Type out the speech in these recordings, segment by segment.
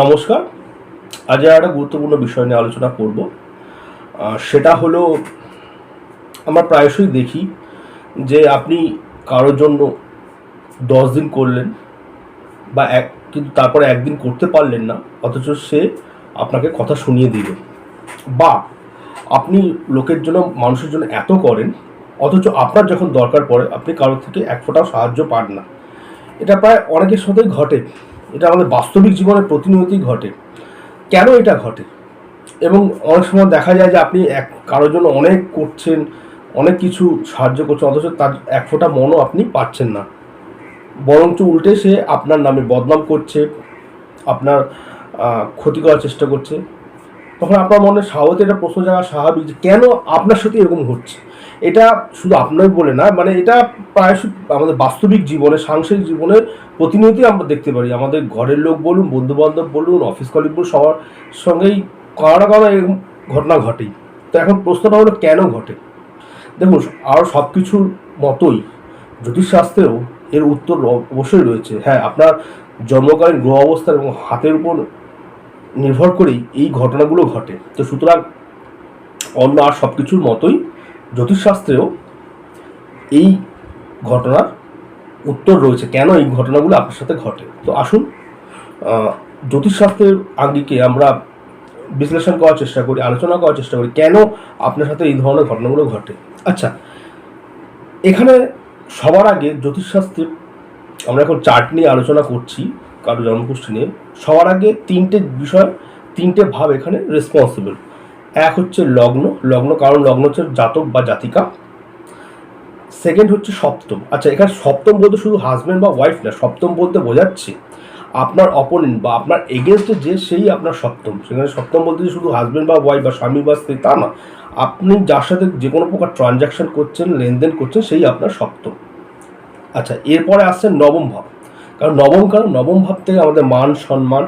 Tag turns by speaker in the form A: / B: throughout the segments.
A: নমস্কার। আজ একটা গুরুত্বপূর্ণ বিষয় নিয়ে আলোচনা করব। সেটা হলো, আমরা প্রায়শই দেখি যে আপনি কারোর জন্য দশ দিন করলেন বা এক, কিন্তু তারপরে একদিন করতে পারলেন না, অথচ সে আপনাকে কথা শুনিয়ে দিল। বা আপনি লোকের জন্য, মানুষের জন্য এত করেন, অথচ আপনার যখন দরকার পড়ে, আপনি কারোর থেকে এক ফোঁটাও সাহায্য পান না। এটা প্রায় অনেকের সাথেই ঘটে। এটা আমাদের বাস্তবিক জীবনের প্রতিনিয়তই ঘটে। কেন এটা ঘটে? এবং অনেক সময় দেখা যায় যে আপনি এক কারোর জন্য অনেক করছেন, অনেক কিছু সাহায্য করছেন, অথচ তার এক ফোঁটা মনও আপনি পাচ্ছেন না। বরঞ্চ উল্টে সে আপনার নামে বদনাম করছে, আপনার ক্ষতি করার চেষ্টা করছে। তখন আপনার মনে স্বাভাবিক এটা প্রশ্ন জায়গা স্বাভাবিক যে কেন আপনার সাথে এরকম হচ্ছে? এটা শুধু আপনার বলে না মানে এটা প্রায় আমাদের বাস্তবিক জীবনে, সাংসারিক জীবনে প্রতিনিয়তই আমরা দেখতে পারি। আমাদের ঘরের লোক বলুন বন্ধু বান্ধব বলুন অফিস কলিগ বলুন, সবার সঙ্গেই কারও না কারও এরকম ঘটনা ঘটেই। তো এখন প্রশ্নটা হলো, কেন ঘটে? দেখুন, আর সব কিছুর মতোই জ্যোতিষশাস্ত্রেও এর উত্তর অবশ্যই রয়েছে। হ্যাঁ আপনার জন্মকালীন গ্রহ অবস্থা এবং হাতের উপর নির্ভর করেই এই ঘটনাগুলো ঘটে। তো সুতরাং অন্য আর সব কিছুর মতোই জ্যোতিষশাস্ত্রেও এই ঘটনার উত্তর রয়েছে। কেন এই ঘটনাগুলো আপনার সাথে ঘটে? তো আসুন জ্যোতিষশাস্ত্রের আঙ্গিকে আমরা বিশ্লেষণ করার চেষ্টা করি, আলোচনা করার চেষ্টা করি, কেন আপনার সাথে এই ধরনের ঘটনাগুলো ঘটে? আচ্ছা এখানে সবার আগে জ্যোতিষশাস্ত্রে আমরা এখন চার্ট নিয়ে আলোচনা করছি, কারও জন্মকুষ্ঠী নিয়ে। সবার আগে তিনটে বিষয়, তিনটে ভাব এখানে রেসপন্সিবল এক হচ্ছে লগ্ন লগ্ন কারণ লগ্ন হচ্ছে জাতক বা জাতিকা। সেকেন্ড হচ্ছে সপ্তম। আচ্ছা এখানে সপ্তম বলতে শুধু হাজব্যান্ড বা ওয়াইফ না, সপ্তম বলতে বোঝাচ্ছে আপনার অপোনেন্ট বা আপনার এগেনস্টে যে সেই আপনার সপ্তম। সেখানে সপ্তম বলতে শুধু হাজব্যান্ড বা ওয়াইফ বা স্বামী বা স্ত্রী, তা না। আপনি যার সাথে যে কোনো প্রকার ট্রানজ্যাকশন করছেন, লেনদেন করছেন, সেই আপনার সপ্তম। আচ্ছা এরপরে আসছে নবম ভাব। কারণ নবম কারণ নবম ভাব থেকে আমাদের মান, সম্মান,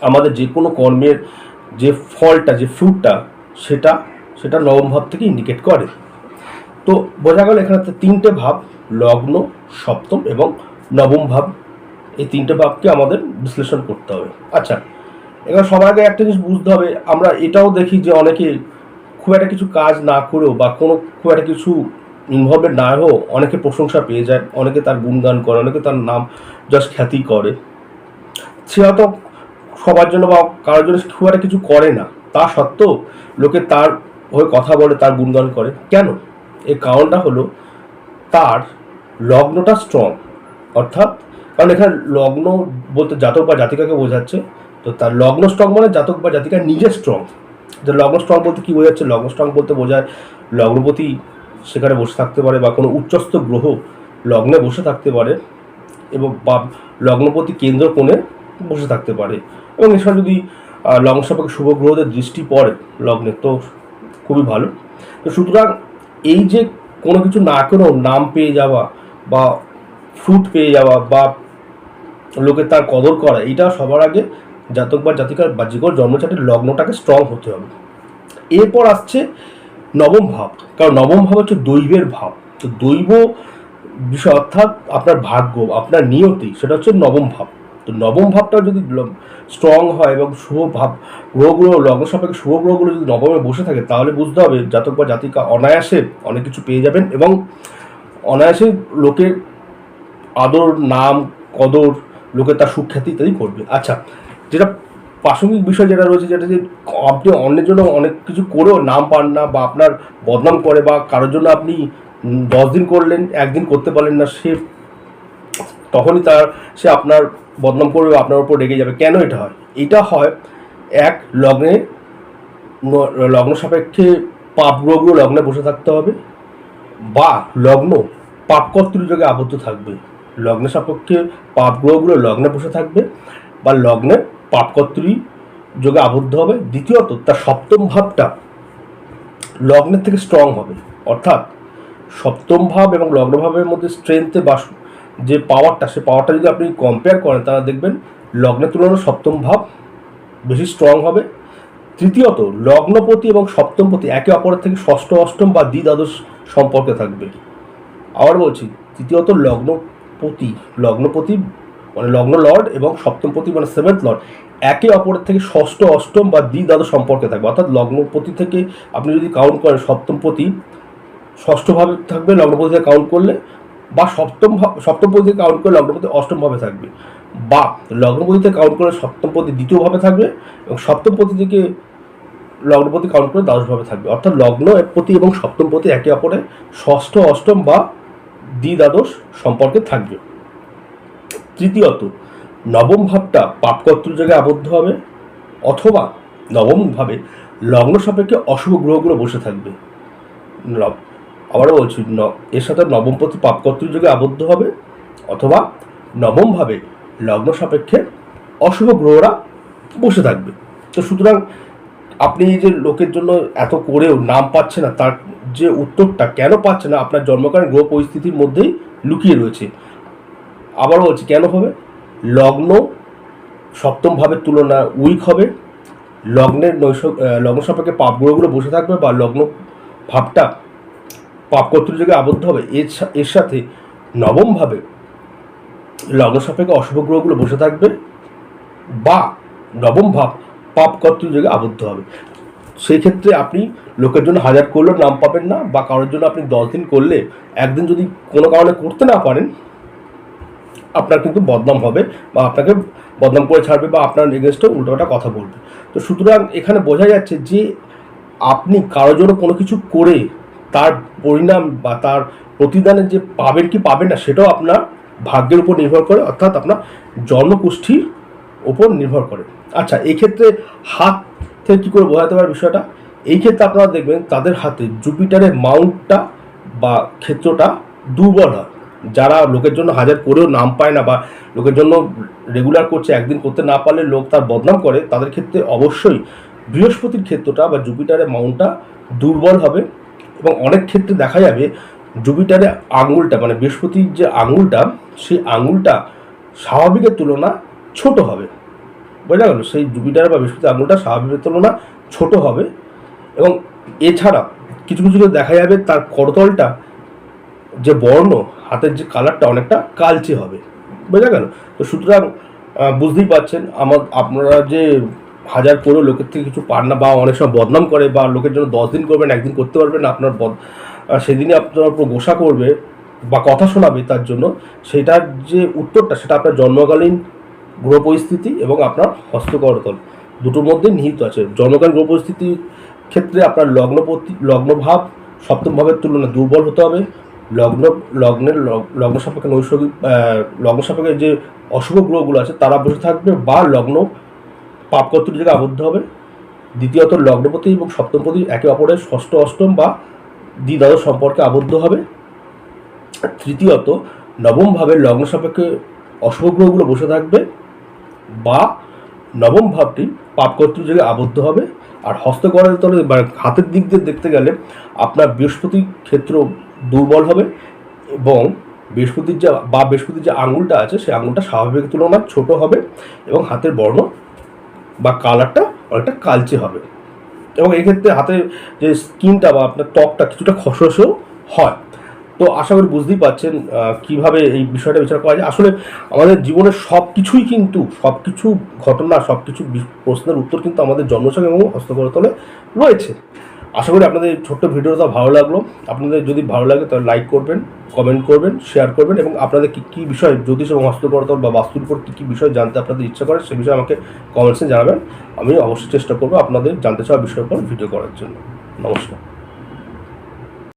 A: আমাদের যে কোনো কর্মের যে ফলটা, যে ফ্রুটটা সেটা সেটা নবম ভাব থেকে ইন্ডিকেট করে। তো বোঝা গেল এখানে তিনটে ভাব, লগ্ন, সপ্তম এবং নবম ভাব। এই তিনটে ভাবকে আমাদের বিশ্লেষণ করতে হবে। আচ্ছা এবার সবার আগে একটা জিনিস বুঝতে হবে। আমরা এটাও দেখি যে অনেকে খুব একটা কিছু কাজ না করেও বা কোনো খুব একটা কিছু ইনভলভমেন্ট না হয়েও অনেকে প্রশংসা পেয়ে যায়। অনেকে তার গুণগান করে, অনেকে তার নাম জাস্ট খ্যাতি করে। সে হয়তো সবার জন্য বা কারোর জন্য খুব একটা কিছু করে না। তা সত্ত্বেও লোকে তার হয়ে কথা বলে, তার গুণগান করে। কেন? এর কারণটা হলো তার লগ্নটা স্ট্রং অর্থাৎ কারণ এখানে লগ্ন বলতে জাতক বা জাতিকাকে বোঝাচ্ছে। তো তার লগ্ন স্ট্রং মানে জাতক বা জাতিকা নিজে স্ট্রং যে লগ্ন স্ট্রং বলতে কী বোঝাচ্ছে? লগ্ন স্ট্রং বলতে বোঝায় লগ্নপতি সেখানে বসে থাকতে পারে বা কোনো উচ্চস্থ গ্রহ লগ্নে বসে থাকতে পারে এবং বা লগ্নপতি কেন্দ্র কোণে বসে থাকতে পারে। এবং এছাড়া যদি লগ্ন সাপেক্ষে শুভ গ্রহদের দৃষ্টি পড়ে লগ্নে, তো খুবই ভালো। তো সুতরাং এই যে কোনো কিছু না করেও নাম পেয়ে যাওয়া বা ফ্রুট পেয়ে যাওয়া বা লোকে তার কদর করা, এটা সবার আগে জাতক বা জাতিকার বা যে কোনো জন্মচাটের লগ্নটাকে স্ট্রং হতে হবে। এরপর আসছে নবম ভাব। কারণ নবম ভাব হচ্ছে দৈবের ভাব। তো দৈব বিষয় অর্থাৎ আপনার ভাগ্য, আপনার নিয়তি, সেটা হচ্ছে নবম ভাব। তো নবম ভাবটা যদি স্ট্রং হয় এবং শুভ ভাব, গ্রহগুলো লগ্ন সাপেক্ষে শুভ গ্রহগুলো যদি নবমে বসে থাকে, তাহলে বুঝতে হবে জাতক বা জাতিকা অনায়াসে অনেক কিছু পেয়ে যাবেন এবং অনায়াসে লোকের আদর, নাম, কদর লোকে তার সুখ্যাতি ইত্যাদি করবে আচ্ছা যেটা প্রাসঙ্গিক বিষয় যেটা রয়েছে, যেটা যে আপনি অন্যের জন্য অনেক কিছু করেও নাম পান না বা আপনার বদনাম করে বা কারোর জন্য আপনি দশ দিন করলেন, একদিন করতে পারলেন না, সে তখনই তার সে আপনার বদনাম করবে আপনার উপর রেগে যাবে। কেন এটা হয়? এটা হয় এক, লগ্নে লগ্ন সাপেক্ষে পাপ লগ্নে বসে থাকতে হবে বা লগ্ন পাপকর্তৃ যোগে আবদ্ধ থাকবে। লগ্ন সাপেক্ষে পাপ লগ্নে বসে থাকবে বা লগ্নে পাপকর্তৃ যোগে আবদ্ধ হবে। দ্বিতীয়ত, তার সপ্তম ভাবটা লগ্নের থেকে স্ট্রং হবে। অর্থাৎ সপ্তম ভাব এবং লগ্ন ভাবের মধ্যে স্ট্রেংথে বা যে পাওয়ারটা সে পাওয়ারটা যদি আপনি কম্পেয়ার করেন, তাহলে দেখবেন লগ্নের তুলনায় সপ্তম ভাব বেশি স্ট্রং হবে। তৃতীয়ত, লগ্নপতি এবং সপ্তমপতি একে অপরের থেকে ষষ্ঠ, অষ্টম বা দ্বিদ্বাদশ সম্পর্কে থাকবে। আবার বলছি, তৃতীয়ত লগ্নপতি লগ্নপতি মানে লগ্ন লর্ড এবং সপ্তমপতি মানে সেভেন্থ লর্ড একে অপরের থেকে ষষ্ঠ, অষ্টম বা দ্বি দ্বাদশ সম্পর্কে থাকবে। অর্থাৎ লগ্নপতি থেকে আপনি যদি কাউন্ট করেন, সপ্তমপতি ষষ্ঠভাবে থাকবে, লগ্নপতি থেকে কাউন্ট করলে বা সপ্তম সপ্তমপতি থেকে কাউন্ট করলে লগ্নপতি অষ্টমভাবে থাকবে। বা লগ্নপতি থেকে কাউন্ট সপ্তম সপ্তমপতি দ্বিতীয়ভাবে থাকবে এবং সপ্তমপতি থেকে লগ্নপতি কাউন্ট করে দ্বাদশভাবে থাকবে। অর্থাৎ লগ্ন পতি এবং সপ্তমপতি একে অপরের ষষ্ঠ, অষ্টম বা দ্বি দ্বাদশ সম্পর্কে থাকবে। তৃতীয়ত, নবম ভাবটা পাপকর্তৃ জায়গায় আবদ্ধ হবে অথবা নবম ভাবে লগ্ন সাপেক্ষে অশুভ গ্রহগুলো বসে থাকবে। আবারও বলছি এর সাথে নবমপতি যুগে আবদ্ধ হবে অথবা নবমভাবে লগ্ন সাপেক্ষে অশুভ গ্রহরা বসে থাকবে। তো সুতরাং আপনি যে লোকের জন্য এত করেও নাম পাচ্ছে না, তার যে উত্তরটা কেন পাচ্ছে না, আপনার জন্মকালীন গ্রহ পরিস্থিতির মধ্যেই লুকিয়ে রয়েছে। আবারও বলছি, কেন হবে? লগ্ন সপ্তমভাবে তুলনা উইক হবে। লগ্নের নৈশ লগ্ন সাপেক্ষে পাপ গ্রহগুলো বসে থাকবে বা লগ্ন ভাবটা পাপ কর্তৃযোগে আবদ্ধ হবে। এর সাথে নবমভাবে লগ্ন সাপেক্ষে অশুভ গ্রহগুলো বসে থাকবে বা নবম ভাব পাপ কর্তৃযোগে আবদ্ধ হবে। সেই ক্ষেত্রে আপনি লোকের জন্য হাজার করলেও নাম পাবেন না বা কারোর জন্য আপনি দশ দিন করলে একদিন যদি কোনো কারণে করতে না পারেন, আপনার কিন্তু বদনাম হবে বা আপনাকে বদনাম করে ছাড়বে বা আপনার এগেনস্টে উল্টোটা কথা বলবে। তো সুতরাং এখানে বোঝা যাচ্ছে যে আপনি কারোর জন্য কোনো কিছু করে তার পরিণাম বা তার প্রতিদানে যে পাবেন কি পাবেন না, সেটাও আপনার ভাগ্যের উপর নির্ভর করে, অর্থাৎ আপনার জন্মকুষ্ঠির ওপর নির্ভর করে। আচ্ছা এই ক্ষেত্রে হাত থেকে কী করে বোঝাতে পারে বিষয়টা? এই ক্ষেত্রে আপনারা দেখবেন তাদের হাতে জুপিটারের মাউন্টটা বা ক্ষেত্রটা দুর্বল হয়। যারা লোকের জন্য হাজার করেও নাম পায় না বা লোকের জন্য রেগুলার করছে, একদিন করতে না পারলে লোক তার বদনাম করে, তাদের ক্ষেত্রে অবশ্যই বৃহস্পতির ক্ষেত্রটা বা জুপিটারের মাউন্টটা দুর্বল হবে। এবং অনেক ক্ষেত্রে দেখা যাবে জুপিটারের আঙুলটা মানে বৃহস্পতির যে আঙুলটা, সেই আঙুলটা স্বাভাবিকের তুলনা ছোট হবে। বোঝা গেল? সেই জুপিটার বা বৃহস্পতির আঙুলটা স্বাভাবিকের তুলনা ছোট হবে। এবং এছাড়া কিছু কিছু দেখা যাবে তার করতলটা, যে বর্ণ, হাতের যে কালারটা অনেকটা কালচে হবে। বোঝা গেল? তো সুতরাং বুঝতেই পারছেন, আমার, আপনারা যে হাজার করে লোকের থেকে কিছু পান না বা অনেক সময় বদনাম করে বা লোকের জন্য দশ দিন করবেন, একদিন করতে পারবেন না, আপনার বদ সেদিনই আপনার উপর গোসা করবে বা কথা শোনাবে তার জন্য। সেটার যে উত্তরটা, সেটা আপনার জন্মকালীন গ্রহ পরিস্থিতি এবং আপনার হস্তকরতল দুটোর মধ্যে নিহিত আছে। জন্মকালীন গ্রহ পরিস্থিতির ক্ষেত্রে আপনার লগ্নপতি লগ্নভাব সপ্তম ভাবের তুলনায় দুর্বল হতে হবে। লগ্ন, লগ্নের লগ- লগ্ন সাপেক্ষে নৈসর্গিক লগ্ন সাপেক্ষে যে অশুভ গ্রহগুলো আছে, তারা বসে থাকবে বা লগ্ন পাপকর্তৃ জায়গায় আবদ্ধ হবে। দ্বিতীয়ত, লগ্নপতি এবং সপ্তমপতি একে অপরের ষষ্ঠ, অষ্টম বা দ্বিদাদশ সম্পর্কে আবদ্ধ হবে। তৃতীয়ত, নবমভাবে লগ্ন সাপেক্ষে অশুভ গ্রহগুলো বসে থাকবে বা নবম ভাবটি পাপকর্তৃ জায়গায় আবদ্ধ হবে। আর হস্তকরের তলে হাতের দিক দিয়ে দেখতে গেলে আপনার বৃহস্পতি ক্ষেত্র দুর্বল হবে এবং বৃহস্পতির যে বা বৃহস্পতির যে আঙুলটা আছে সেই আঙুলটা স্বাভাবিক তুলনায় ছোট হবে এবং হাতের বর্ণ বা কালারটা অনেকটা কালচে হবে। এবং এক্ষেত্রে হাতের যে স্কিনটা বা আপনার ত্বকটা কিছুটা খসখসেও হয়। তো আশা করি বুঝতেই পারছেন কীভাবে এই বিষয়টা বিচার করা যায়। আসলে আমাদের জীবনের সব কিছুই কিন্তু সব কিছু ঘটনা সব কিছু প্রশ্নের উত্তর কিন্তু আমাদের জন্মসংখ্যা এবং হস্তকরতলে রয়েছে। আশা করি আপনাদের ছোট্ট ভিডিওটা ভালো লাগল। আপনাদের যদি ভালো লাগে তাহলে লাইক করবেন কমেন্ট করবেন শেয়ার করবেন এবং আপনাদের কী কী বিষয় জ্যোতিষ এবং হস্তকরতল বা বাস্তুর উপর কী কী বিষয় জানতে আপনাদের ইচ্ছা করে সে বিষয়ে আমাকে কমেন্টসে জানাবেন। আমি অবশ্যই চেষ্টা করব আপনাদের জানতে চাওয়া বিষয়ের উপর ভিডিও করার জন্য। নমস্কার।